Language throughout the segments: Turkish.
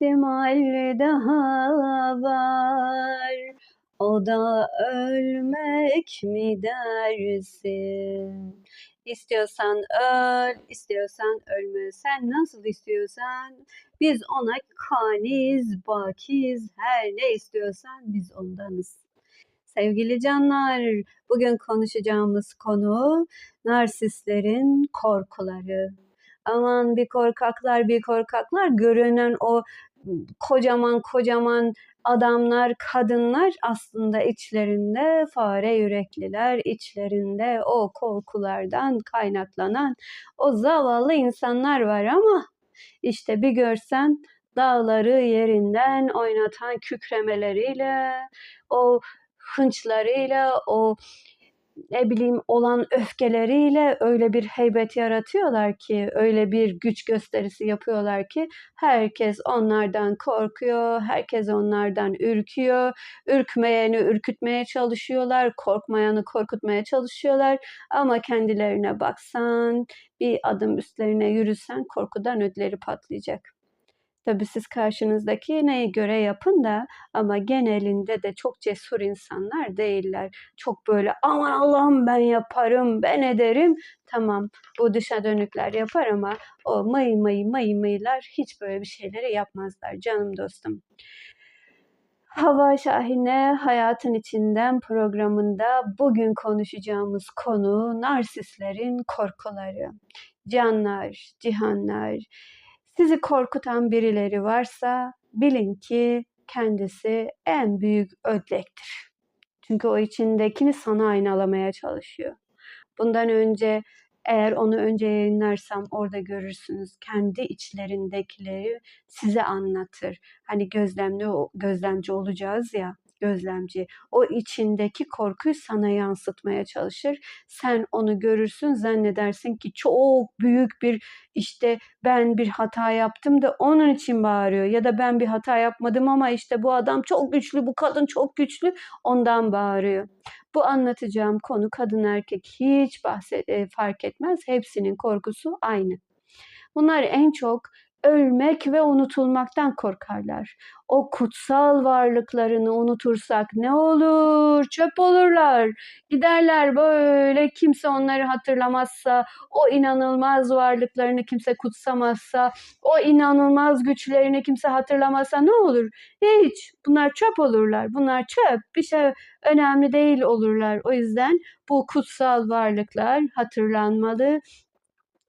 ihtimal daha var. O da ölmek mi dersin? İstiyorsan öl, istiyorsan ölme. Sen nasıl istiyorsan biz ona kaniz, bakiz, her ne istiyorsan biz ondanız. Sevgili canlar, bugün konuşacağımız konu narsistlerin korkuları. Aman bir korkaklar, bir korkaklar görünen o kocaman kocaman adamlar, kadınlar aslında içlerinde fare yürekliler, içlerinde o korkulardan kaynaklanan o zavallı insanlar var ama işte bir görsen dağları yerinden oynatan kükremeleriyle, o hınçlarıyla, o ne bileyim olan öfkeleriyle öyle bir heybet yaratıyorlar ki, öyle bir güç gösterisi yapıyorlar ki herkes onlardan korkuyor, herkes onlardan ürküyor. Ürkmeyeni ürkütmeye çalışıyorlar, korkmayanı korkutmaya çalışıyorlar ama kendilerine baksan, bir adım üstlerine yürüsen korkudan ödleri patlayacak. Tabii siz karşınızdaki neyi göre yapın da ama genelinde de çok cesur insanlar değiller. Çok böyle aman Allah'ım ben yaparım, ben ederim. Tamam bu dışa dönükler yapar ama o mayı mayı mayı mayılar hiç böyle bir şeyleri yapmazlar canım dostum. Hava Şahine Hayatın İçinden programında bugün konuşacağımız konu narsistlerin korkuları. Canlar, cihanlar, sizi korkutan birileri varsa bilin ki kendisi en büyük ödlektir. Çünkü o içindekini sana aynalamaya çalışıyor. Bundan önce eğer onu önce yayınlarsam orada görürsünüz. Kendi içlerindekileri size anlatır. Hani gözlemli gözlemci olacağız ya gözlemci. O içindeki korkuyu sana yansıtmaya çalışır. Sen onu görürsün zannedersin ki çok büyük bir işte ben bir hata yaptım da onun için bağırıyor ya da ben bir hata yapmadım ama işte bu adam çok güçlü, bu kadın çok güçlü ondan bağırıyor. Bu anlatacağım konu kadın erkek hiç bahset, e, fark etmez. Hepsinin korkusu aynı. Bunlar en çok ölmek ve unutulmaktan korkarlar. O kutsal varlıklarını unutursak ne olur? Çöp olurlar. Giderler böyle kimse onları hatırlamazsa, o inanılmaz varlıklarını kimse kutsamazsa, o inanılmaz güçlerini kimse hatırlamazsa ne olur? Hiç. Bunlar çöp olurlar. Bunlar çöp. Bir şey önemli değil olurlar. O yüzden bu kutsal varlıklar hatırlanmalı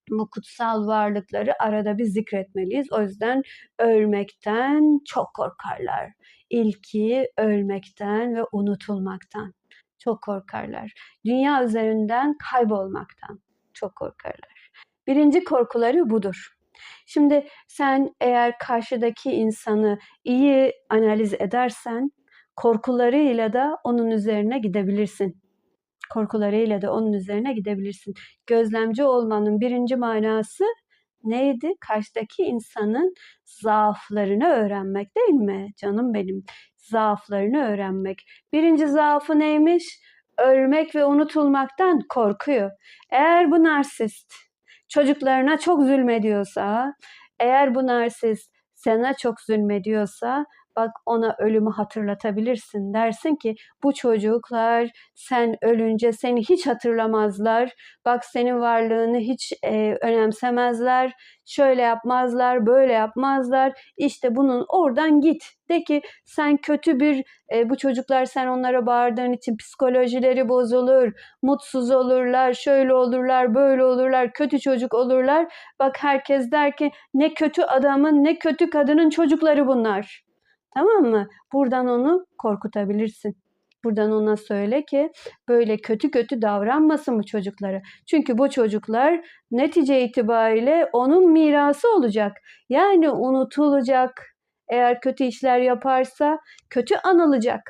bu kutsal varlıkları arada bir zikretmeliyiz. O yüzden ölmekten çok korkarlar. İlki ölmekten ve unutulmaktan çok korkarlar. Dünya üzerinden kaybolmaktan çok korkarlar. Birinci korkuları budur. Şimdi sen eğer karşıdaki insanı iyi analiz edersen korkularıyla da onun üzerine gidebilirsin korkularıyla da onun üzerine gidebilirsin. Gözlemci olmanın birinci manası neydi? Karşıdaki insanın zaaflarını öğrenmek değil mi? Canım benim. Zaaflarını öğrenmek. Birinci zaafı neymiş? Ölmek ve unutulmaktan korkuyor. Eğer bu narsist çocuklarına çok zulmediyorsa, eğer bu narsist sana çok zulmediyorsa bak ona ölümü hatırlatabilirsin. Dersin ki bu çocuklar sen ölünce seni hiç hatırlamazlar. Bak senin varlığını hiç e, önemsemezler. Şöyle yapmazlar, böyle yapmazlar. İşte bunun oradan git. De ki sen kötü bir e, bu çocuklar sen onlara bağırdığın için psikolojileri bozulur, mutsuz olurlar, şöyle olurlar, böyle olurlar, kötü çocuk olurlar. Bak herkes der ki ne kötü adamın ne kötü kadının çocukları bunlar. Tamam mı? Buradan onu korkutabilirsin. Buradan ona söyle ki böyle kötü kötü davranmasın bu çocuklara. Çünkü bu çocuklar netice itibariyle onun mirası olacak. Yani unutulacak. Eğer kötü işler yaparsa kötü anılacak.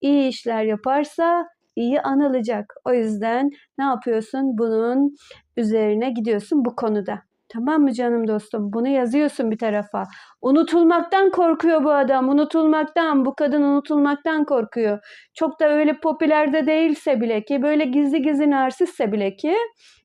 İyi işler yaparsa iyi anılacak. O yüzden ne yapıyorsun? Bunun üzerine gidiyorsun bu konuda. Tamam mı canım dostum? Bunu yazıyorsun bir tarafa. Unutulmaktan korkuyor bu adam. Unutulmaktan, bu kadın unutulmaktan korkuyor. Çok da öyle popülerde değilse bile ki, böyle gizli gizli narsistse bile ki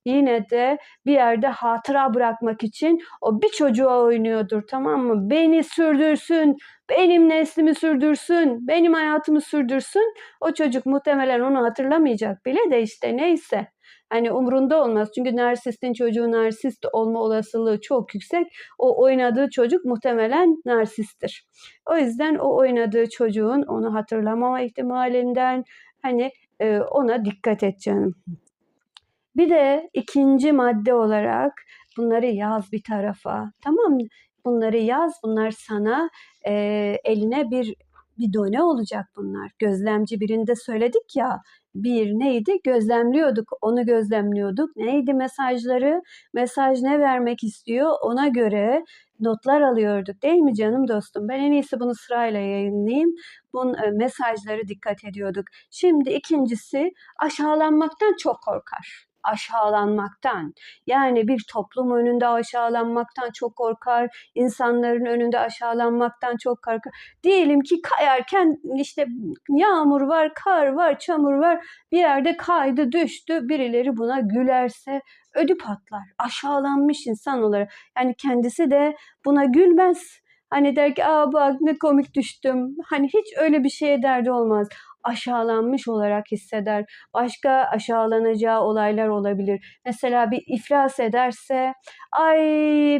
yine de bir yerde hatıra bırakmak için o bir çocuğa oynuyordur tamam mı? Beni sürdürsün, benim neslimi sürdürsün, benim hayatımı sürdürsün. O çocuk muhtemelen onu hatırlamayacak bile de işte neyse. Hani umrunda olmaz. Çünkü narsistin çocuğu narsist olma olasılığı çok yüksek. O oynadığı çocuk muhtemelen narsisttir. O yüzden o oynadığı çocuğun onu hatırlamama ihtimalinden hani e, ona dikkat et canım. Bir de ikinci madde olarak bunları yaz bir tarafa. Tamam? Bunları yaz. Bunlar sana e, eline bir bir done olacak bunlar. Gözlemci birinde söyledik ya bir neydi? Gözlemliyorduk. Onu gözlemliyorduk. Neydi mesajları? Mesaj ne vermek istiyor? Ona göre notlar alıyorduk değil mi canım dostum? Ben en iyisi bunu sırayla yayınlayayım. Bu e, mesajları dikkat ediyorduk. Şimdi ikincisi aşağılanmaktan çok korkar aşağılanmaktan. Yani bir toplum önünde aşağılanmaktan çok korkar, insanların önünde aşağılanmaktan çok korkar. Diyelim ki kayarken işte yağmur var, kar var, çamur var, bir yerde kaydı, düştü, birileri buna gülerse ödü patlar. Aşağılanmış insan olarak. Yani kendisi de buna gülmez. Hani der ki aa bak ne komik düştüm. Hani hiç öyle bir şeye derdi olmaz aşağılanmış olarak hisseder. Başka aşağılanacağı olaylar olabilir. Mesela bir iflas ederse ay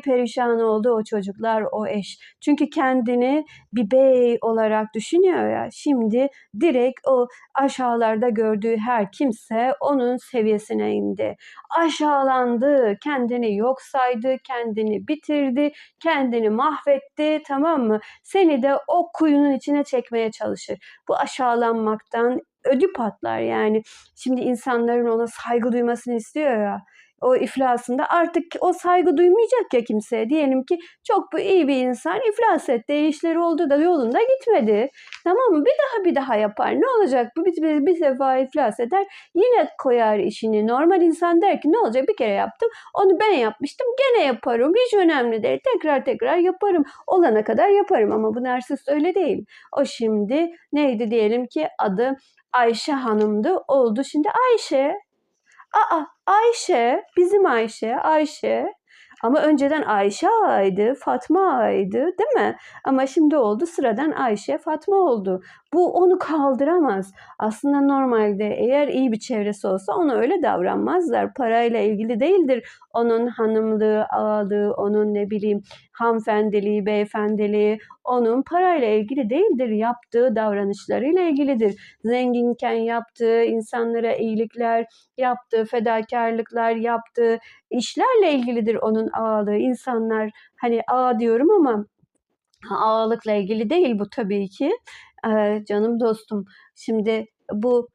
perişan oldu o çocuklar, o eş. Çünkü kendini bir bey olarak düşünüyor ya. Şimdi direkt o aşağılarda gördüğü her kimse onun seviyesine indi. Aşağılandı, kendini yok saydı, kendini bitirdi, kendini mahvetti tamam mı? Seni de o kuyunun içine çekmeye çalışır. Bu aşağılanma olmaktan ödü patlar yani. Şimdi insanların ona saygı duymasını istiyor ya o iflasında artık o saygı duymayacak ya kimseye. Diyelim ki çok bu iyi bir insan iflas etti, işleri oldu da yolunda gitmedi. Tamam mı? Bir daha bir daha yapar. Ne olacak? Bu bir, bir, bir sefa iflas eder. Yine koyar işini. Normal insan der ki ne olacak? Bir kere yaptım. Onu ben yapmıştım. Gene yaparım. Hiç önemli değil. Tekrar tekrar yaparım. Olana kadar yaparım. Ama bu narsist öyle değil. O şimdi neydi diyelim ki adı Ayşe Hanım'dı. Oldu şimdi Ayşe. Aa Ayşe, bizim Ayşe, Ayşe. Ama önceden Ayşe Ağa'ydı, Fatma Ağa'ydı değil mi? Ama şimdi oldu sıradan Ayşe, Fatma oldu. Bu onu kaldıramaz. Aslında normalde eğer iyi bir çevresi olsa ona öyle davranmazlar. Parayla ilgili değildir. Onun hanımlığı, ağalığı, onun ne bileyim hanımefendiliği, beyefendiliği, onun parayla ilgili değildir. Yaptığı davranışlarıyla ilgilidir. Zenginken yaptığı insanlara iyilikler, yaptığı fedakarlıklar, yaptığı işlerle ilgilidir onun ağalığı. İnsanlar hani ağa diyorum ama ağalıkla ilgili değil bu tabii ki. Ee, canım dostum şimdi bu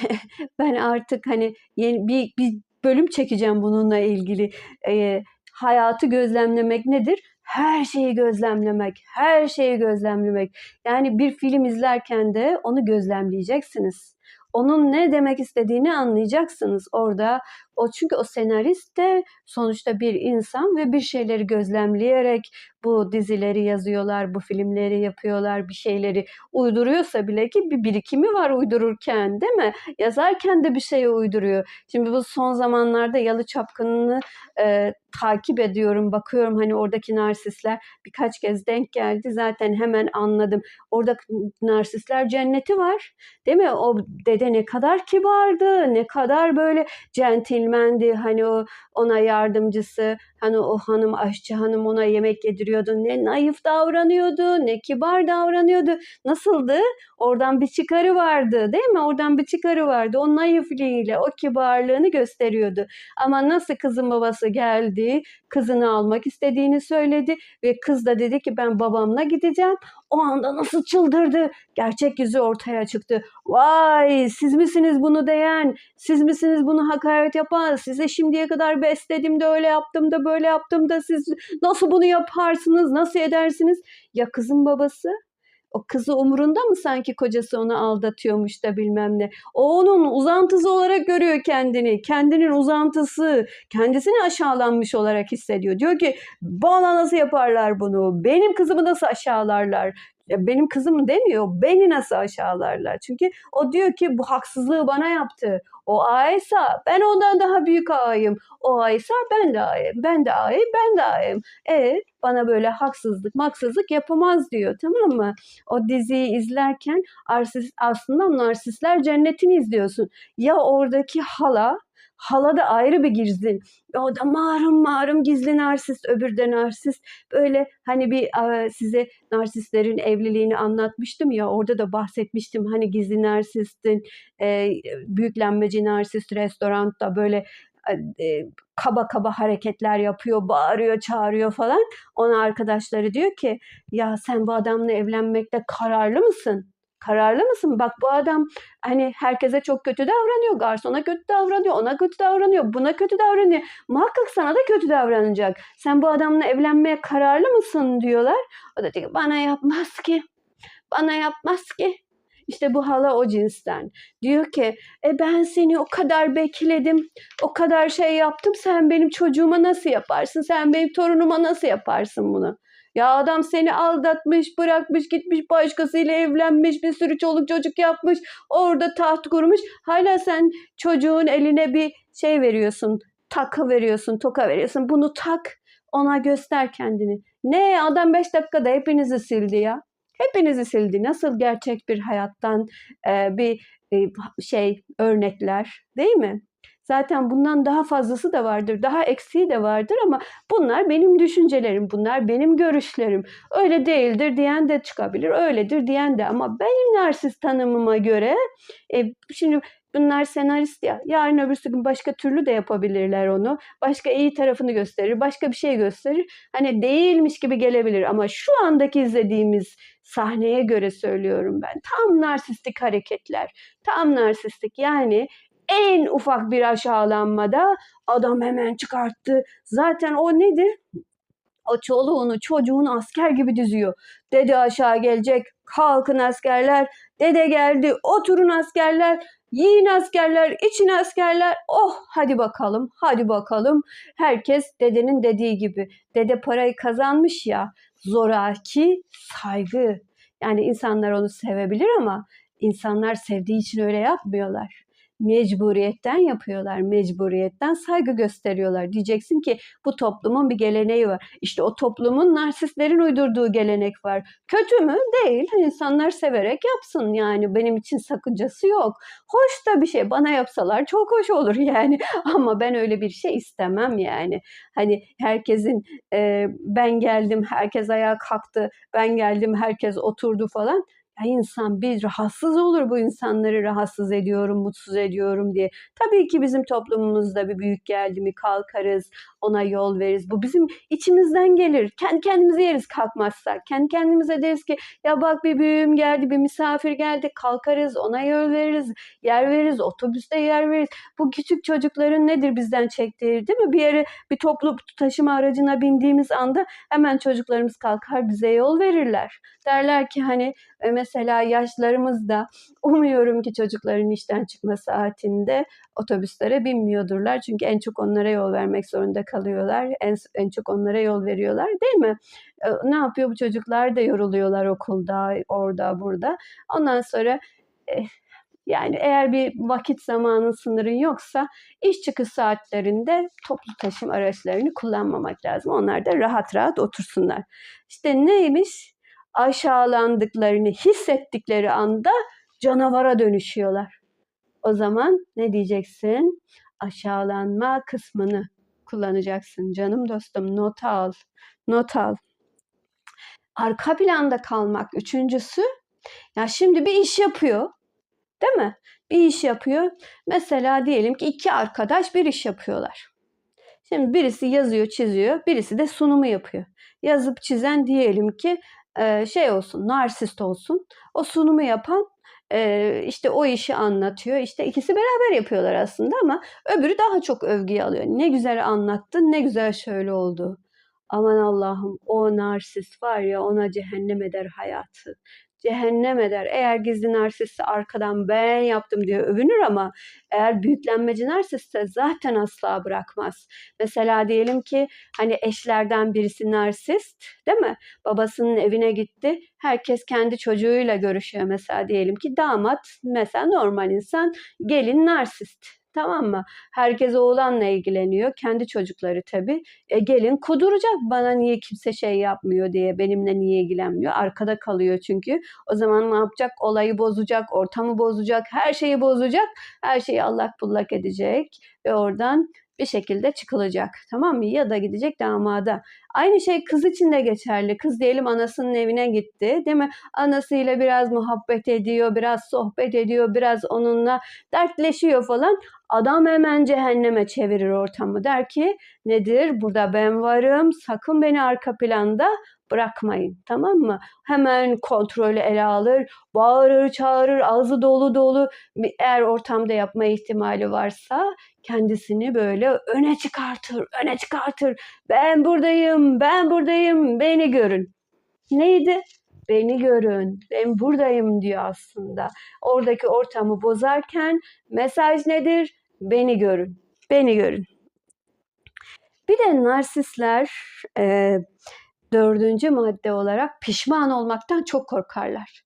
ben artık hani yeni bir, bir bölüm çekeceğim bununla ilgili. Ee, hayatı gözlemlemek nedir? Her şeyi gözlemlemek, her şeyi gözlemlemek. Yani bir film izlerken de onu gözlemleyeceksiniz onun ne demek istediğini anlayacaksınız orada. O çünkü o senarist de sonuçta bir insan ve bir şeyleri gözlemleyerek bu dizileri yazıyorlar, bu filmleri yapıyorlar, bir şeyleri uyduruyorsa bile ki bir birikimi var uydururken değil mi? Yazarken de bir şey uyduruyor. Şimdi bu son zamanlarda Yalı Çapkını'nı e, takip ediyorum, bakıyorum hani oradaki narsistler birkaç kez denk geldi. Zaten hemen anladım. Orada narsistler cenneti var. Değil mi? O dede ne kadar kibardı, ne kadar böyle centilmendi. Hani o ona yardımcısı, hani o hanım aşçı hanım ona yemek yediriyordu. Ne naif davranıyordu, ne kibar davranıyordu. Nasıldı? Oradan bir çıkarı vardı değil mi? Oradan bir çıkarı vardı. O naifliğiyle, o kibarlığını gösteriyordu. Ama nasıl kızın babası geldi, kızını almak istediğini söyledi ve kız da dedi ki ben babamla gideceğim. O anda nasıl çıldırdı. Gerçek yüzü ortaya çıktı. Vay siz misiniz bunu diyen? Siz misiniz bunu hakaret yapan? Size şimdiye kadar besledim de öyle yaptım da böyle yaptım da siz nasıl bunu yaparsınız? Nasıl edersiniz? Ya kızın babası O kızı umurunda mı sanki kocası onu aldatıyormuş da bilmem ne. O onun uzantısı olarak görüyor kendini. Kendinin uzantısı. Kendisini aşağılanmış olarak hissediyor. Diyor ki bana nasıl yaparlar bunu? Benim kızımı nasıl aşağılarlar? Ya benim kızım demiyor. Beni nasıl aşağılarlar? Çünkü o diyor ki bu haksızlığı bana yaptı. O ağaysa ben ondan daha büyük ağayım. O ağaysa ben de ağayım. Ben de ağayım, ben de ağayım. E bana böyle haksızlık, maksızlık yapamaz diyor tamam mı? O diziyi izlerken aslında narsistler cennetini izliyorsun. Ya oradaki hala, hala da ayrı bir gizli. O da mağrum mağrum gizli narsist, öbür de narsist. Böyle hani bir size narsistlerin evliliğini anlatmıştım ya orada da bahsetmiştim. Hani gizli narsistin, e, büyüklenmeci narsist restoranda böyle e, kaba kaba hareketler yapıyor, bağırıyor, çağırıyor falan. Ona arkadaşları diyor ki ya sen bu adamla evlenmekte kararlı mısın? Kararlı mısın? Bak bu adam hani herkese çok kötü davranıyor. Garsona kötü davranıyor, ona kötü davranıyor, buna kötü davranıyor. Muhakkak sana da kötü davranacak. Sen bu adamla evlenmeye kararlı mısın diyorlar. O da diyor bana yapmaz ki. Bana yapmaz ki. İşte bu hala o cinsten. Diyor ki e ben seni o kadar bekledim, o kadar şey yaptım. Sen benim çocuğuma nasıl yaparsın? Sen benim torunuma nasıl yaparsın bunu? Ya adam seni aldatmış, bırakmış, gitmiş başkasıyla evlenmiş, bir sürü çoluk çocuk yapmış, orada taht kurmuş. Hala sen çocuğun eline bir şey veriyorsun, takı veriyorsun, toka veriyorsun. Bunu tak, ona göster kendini. Ne adam beş dakikada hepinizi sildi ya. Hepinizi sildi. Nasıl gerçek bir hayattan e, bir e, şey örnekler değil mi? Zaten bundan daha fazlası da vardır, daha eksiği de vardır ama bunlar benim düşüncelerim, bunlar benim görüşlerim. Öyle değildir diyen de çıkabilir, öyledir diyen de ama benim narsist tanımıma göre e, şimdi Bunlar senarist ya. Yarın öbürsü gün başka türlü de yapabilirler onu. Başka iyi tarafını gösterir, başka bir şey gösterir. Hani değilmiş gibi gelebilir ama şu andaki izlediğimiz sahneye göre söylüyorum ben. Tam narsistik hareketler. Tam narsistik yani en ufak bir aşağılanmada adam hemen çıkarttı. Zaten o nedir? O çoluğunu çocuğunu asker gibi düzüyor. Dede aşağı gelecek, kalkın askerler. Dede geldi, oturun askerler. Yiyin askerler, için askerler. Oh hadi bakalım, hadi bakalım. Herkes dedenin dediği gibi. Dede parayı kazanmış ya. Zoraki saygı. Yani insanlar onu sevebilir ama insanlar sevdiği için öyle yapmıyorlar mecburiyetten yapıyorlar. Mecburiyetten saygı gösteriyorlar. Diyeceksin ki bu toplumun bir geleneği var. İşte o toplumun narsistlerin uydurduğu gelenek var. Kötü mü? Değil. İnsanlar severek yapsın yani. Benim için sakıncası yok. Hoş da bir şey. Bana yapsalar çok hoş olur yani. Ama ben öyle bir şey istemem yani. Hani herkesin e, ben geldim, herkes ayağa kalktı. Ben geldim, herkes oturdu falan insan bir rahatsız olur bu insanları rahatsız ediyorum, mutsuz ediyorum diye. Tabii ki bizim toplumumuzda bir büyük geldi mi kalkarız, ona yol veririz. Bu bizim içimizden gelir. Kendi kendimize yeriz kalkmazsak. Kendi kendimize deriz ki ya bak bir büyüğüm geldi, bir misafir geldi. Kalkarız, ona yol veririz, yer veririz, otobüste yer veririz. Bu küçük çocukların nedir bizden çektiği değil mi? Bir yere bir toplu taşıma aracına bindiğimiz anda hemen çocuklarımız kalkar bize yol verirler. Derler ki hani e, mesela yaşlarımızda umuyorum ki çocukların işten çıkma saatinde otobüslere binmiyordurlar. Çünkü en çok onlara yol vermek zorunda kalıyorlar. En, en çok onlara yol veriyorlar değil mi? Ne yapıyor bu çocuklar da yoruluyorlar okulda, orada, burada. Ondan sonra e, yani eğer bir vakit zamanın sınırın yoksa iş çıkış saatlerinde toplu taşım araçlarını kullanmamak lazım. Onlar da rahat rahat otursunlar. İşte neymiş? Aşağılandıklarını hissettikleri anda canavara dönüşüyorlar. O zaman ne diyeceksin? Aşağılanma kısmını kullanacaksın. Canım dostum not al. Not al. Arka planda kalmak üçüncüsü. Ya şimdi bir iş yapıyor. Değil mi? Bir iş yapıyor. Mesela diyelim ki iki arkadaş bir iş yapıyorlar. Şimdi birisi yazıyor, çiziyor, birisi de sunumu yapıyor. Yazıp çizen diyelim ki şey olsun, narsist olsun. O sunumu yapan işte o işi anlatıyor. İşte ikisi beraber yapıyorlar aslında ama öbürü daha çok övgüyü alıyor. Ne güzel anlattın, ne güzel şöyle oldu. Aman Allah'ım o narsist var ya ona cehennem eder hayatı. Cehennem eder. Eğer gizli narsistse arkadan ben yaptım diye övünür ama eğer büyüklenmeci narsistse zaten asla bırakmaz. Mesela diyelim ki hani eşlerden birisi narsist değil mi? Babasının evine gitti. Herkes kendi çocuğuyla görüşüyor mesela diyelim ki damat mesela normal insan gelin narsist. Tamam mı? Herkes oğlanla ilgileniyor. Kendi çocukları tabii. E, gelin kuduracak bana niye kimse şey yapmıyor diye. Benimle niye ilgilenmiyor. Arkada kalıyor çünkü. O zaman ne yapacak? Olayı bozacak, ortamı bozacak, her şeyi bozacak. Her şeyi allak bullak edecek. Ve oradan bir şekilde çıkılacak. Tamam mı? Ya da gidecek damada. Aynı şey kız için de geçerli. Kız diyelim anasının evine gitti. Değil mi? Anasıyla biraz muhabbet ediyor, biraz sohbet ediyor, biraz onunla dertleşiyor falan. Adam hemen cehenneme çevirir ortamı. Der ki nedir? Burada ben varım. Sakın beni arka planda bırakmayın. Tamam mı? Hemen kontrolü ele alır. Bağırır, çağırır, ağzı dolu dolu. Eğer ortamda yapma ihtimali varsa kendisini böyle öne çıkartır, öne çıkartır. Ben buradayım, ben buradayım, beni görün. Neydi? Beni görün, ben buradayım diyor aslında. Oradaki ortamı bozarken mesaj nedir? Beni görün, beni görün. Bir de narsistler e, dördüncü madde olarak pişman olmaktan çok korkarlar.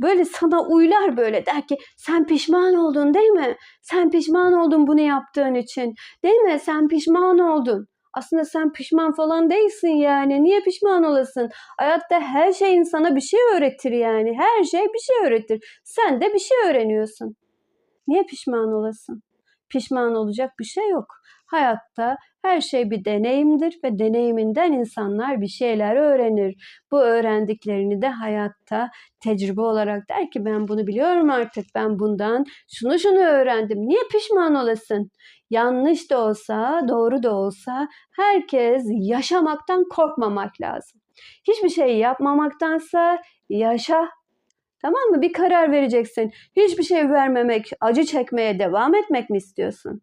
Böyle sana uylar böyle der ki sen pişman oldun değil mi? Sen pişman oldun bunu yaptığın için. Değil mi? Sen pişman oldun. Aslında sen pişman falan değilsin yani. Niye pişman olasın? Hayatta her şey insana bir şey öğretir yani. Her şey bir şey öğretir. Sen de bir şey öğreniyorsun. Niye pişman olasın? Pişman olacak bir şey yok. Hayatta her şey bir deneyimdir ve deneyiminden insanlar bir şeyler öğrenir. Bu öğrendiklerini de hayatta tecrübe olarak der ki ben bunu biliyorum artık. Ben bundan şunu şunu öğrendim. Niye pişman olasın? Yanlış da olsa, doğru da olsa herkes yaşamaktan korkmamak lazım. Hiçbir şey yapmamaktansa yaşa Tamam mı? Bir karar vereceksin. Hiçbir şey vermemek, acı çekmeye devam etmek mi istiyorsun?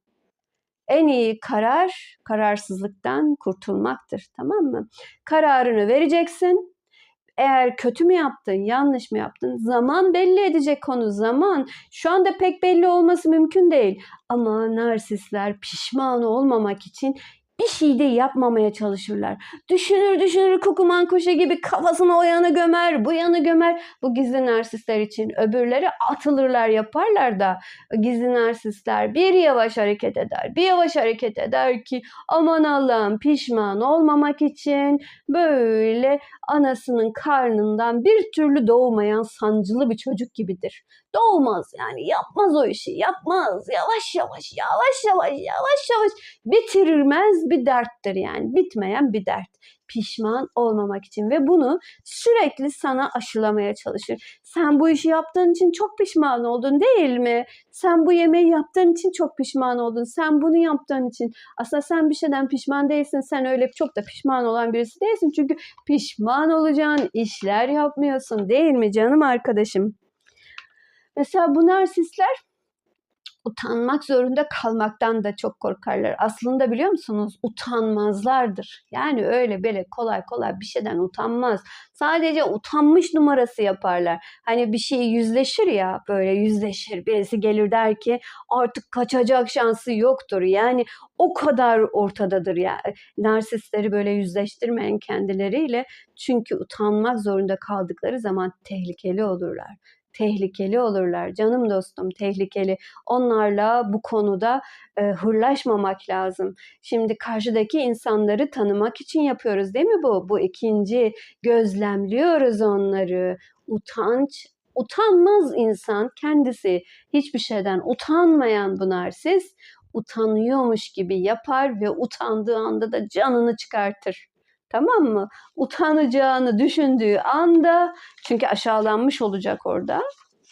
En iyi karar kararsızlıktan kurtulmaktır. Tamam mı? Kararını vereceksin. Eğer kötü mü yaptın, yanlış mı yaptın? Zaman belli edecek konu zaman. Şu anda pek belli olması mümkün değil. Ama narsistler pişman olmamak için bir şey de yapmamaya çalışırlar. Düşünür düşünür kukuman kuşu gibi kafasını o yana gömer, bu yana gömer. Bu gizli narsistler için öbürleri atılırlar yaparlar da gizli narsistler bir yavaş hareket eder. Bir yavaş hareket eder ki aman Allah'ım pişman olmamak için böyle anasının karnından bir türlü doğmayan sancılı bir çocuk gibidir. Doğmaz yani yapmaz o işi yapmaz yavaş yavaş yavaş yavaş yavaş yavaş bitirilmez bir derttir yani bitmeyen bir dert pişman olmamak için ve bunu sürekli sana aşılamaya çalışır. Sen bu işi yaptığın için çok pişman oldun değil mi? Sen bu yemeği yaptığın için çok pişman oldun. Sen bunu yaptığın için aslında sen bir şeyden pişman değilsin. Sen öyle çok da pişman olan birisi değilsin. Çünkü pişman olacağın işler yapmıyorsun değil mi canım arkadaşım? Mesela bu narsistler utanmak zorunda kalmaktan da çok korkarlar. Aslında biliyor musunuz utanmazlardır. Yani öyle böyle kolay kolay bir şeyden utanmaz. Sadece utanmış numarası yaparlar. Hani bir şey yüzleşir ya böyle yüzleşir. Birisi gelir der ki artık kaçacak şansı yoktur. Yani o kadar ortadadır ya. Yani. Narsistleri böyle yüzleştirmeyen kendileriyle çünkü utanmak zorunda kaldıkları zaman tehlikeli olurlar tehlikeli olurlar. Canım dostum tehlikeli. Onlarla bu konuda e, hırlaşmamak lazım. Şimdi karşıdaki insanları tanımak için yapıyoruz değil mi bu? Bu ikinci gözlemliyoruz onları. Utanç utanmaz insan kendisi hiçbir şeyden utanmayan bu narsist utanıyormuş gibi yapar ve utandığı anda da canını çıkartır. Tamam mı? Utanacağını düşündüğü anda çünkü aşağılanmış olacak orada.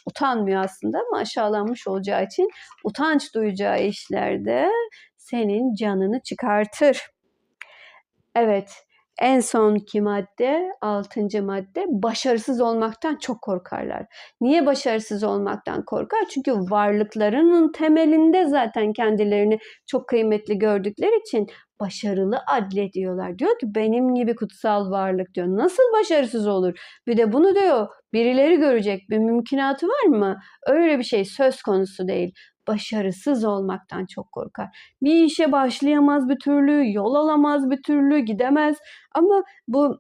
Utanmıyor aslında ama aşağılanmış olacağı için utanç duyacağı işlerde senin canını çıkartır. Evet, En sonki madde, altıncı madde, başarısız olmaktan çok korkarlar. Niye başarısız olmaktan korkar? Çünkü varlıklarının temelinde zaten kendilerini çok kıymetli gördükleri için başarılı adlediyorlar. Diyor ki benim gibi kutsal varlık diyor. Nasıl başarısız olur? Bir de bunu diyor birileri görecek bir mümkünatı var mı? Öyle bir şey söz konusu değil. Başarısız olmaktan çok korkar. Bir işe başlayamaz bir türlü, yol alamaz bir türlü, gidemez. Ama bu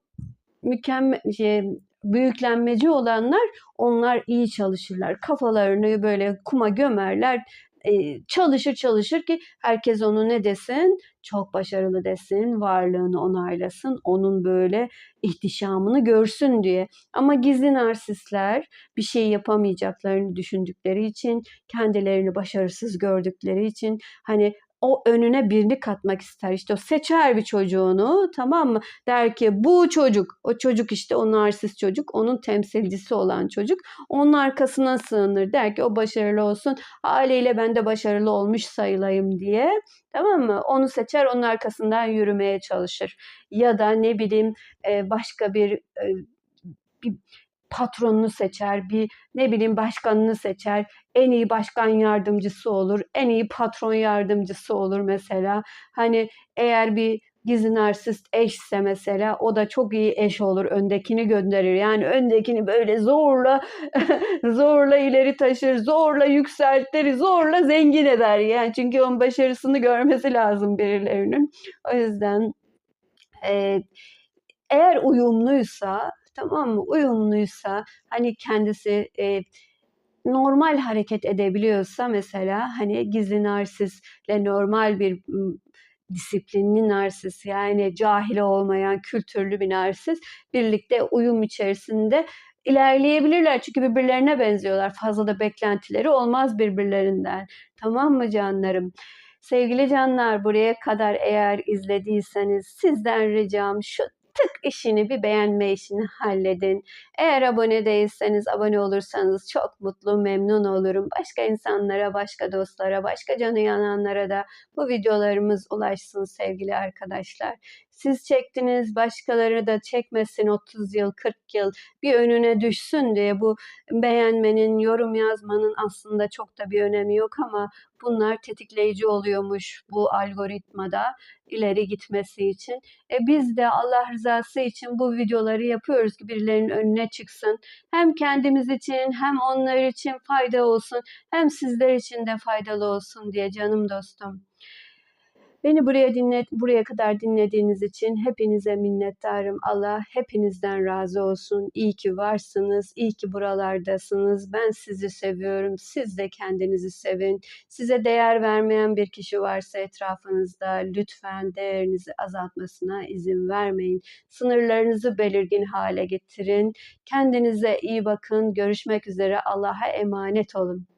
mükemmel şey, büyüklenmeci olanlar onlar iyi çalışırlar. Kafalarını böyle kuma gömerler. Çalışır çalışır ki herkes onu ne desin? Çok başarılı desin, varlığını onaylasın, onun böyle ihtişamını görsün diye. Ama gizli narsistler bir şey yapamayacaklarını düşündükleri için, kendilerini başarısız gördükleri için hani o önüne birini katmak ister. İşte o seçer bir çocuğunu tamam mı? Der ki bu çocuk, o çocuk işte o narsist çocuk, onun temsilcisi olan çocuk. Onun arkasına sığınır. Der ki o başarılı olsun. Haliyle ben de başarılı olmuş sayılayım diye. Tamam mı? Onu seçer, onun arkasından yürümeye çalışır. Ya da ne bileyim başka bir, bir patronunu seçer, bir ne bileyim başkanını seçer, en iyi başkan yardımcısı olur, en iyi patron yardımcısı olur mesela. Hani eğer bir gizli narsist eşse mesela o da çok iyi eş olur. Öndekini gönderir. Yani öndekini böyle zorla zorla ileri taşır, zorla yükseltir, zorla zengin eder. Yani çünkü onun başarısını görmesi lazım birilerinin. O yüzden e, eğer uyumluysa tamam mı? Uyumluysa hani kendisi e, normal hareket edebiliyorsa mesela hani gizli narsistle normal bir disiplinli narsis yani cahil olmayan kültürlü bir narsis birlikte uyum içerisinde ilerleyebilirler. Çünkü birbirlerine benziyorlar. Fazla da beklentileri olmaz birbirlerinden. Tamam mı canlarım? Sevgili canlar buraya kadar eğer izlediyseniz sizden ricam şu tık işini bir beğenme işini halledin. Eğer abone değilseniz abone olursanız çok mutlu memnun olurum. Başka insanlara, başka dostlara, başka canı yananlara da bu videolarımız ulaşsın sevgili arkadaşlar. Siz çektiniz, başkaları da çekmesin 30 yıl, 40 yıl bir önüne düşsün diye bu beğenmenin, yorum yazmanın aslında çok da bir önemi yok ama bunlar tetikleyici oluyormuş bu algoritmada ileri gitmesi için. E biz de Allah rızası için bu videoları yapıyoruz ki birilerinin önüne çıksın. Hem kendimiz için hem onlar için fayda olsun hem sizler için de faydalı olsun diye canım dostum. Beni buraya dinlet, buraya kadar dinlediğiniz için hepinize minnettarım. Allah hepinizden razı olsun. İyi ki varsınız, iyi ki buralardasınız. Ben sizi seviyorum. Siz de kendinizi sevin. Size değer vermeyen bir kişi varsa etrafınızda lütfen değerinizi azaltmasına izin vermeyin. Sınırlarınızı belirgin hale getirin. Kendinize iyi bakın. Görüşmek üzere. Allah'a emanet olun.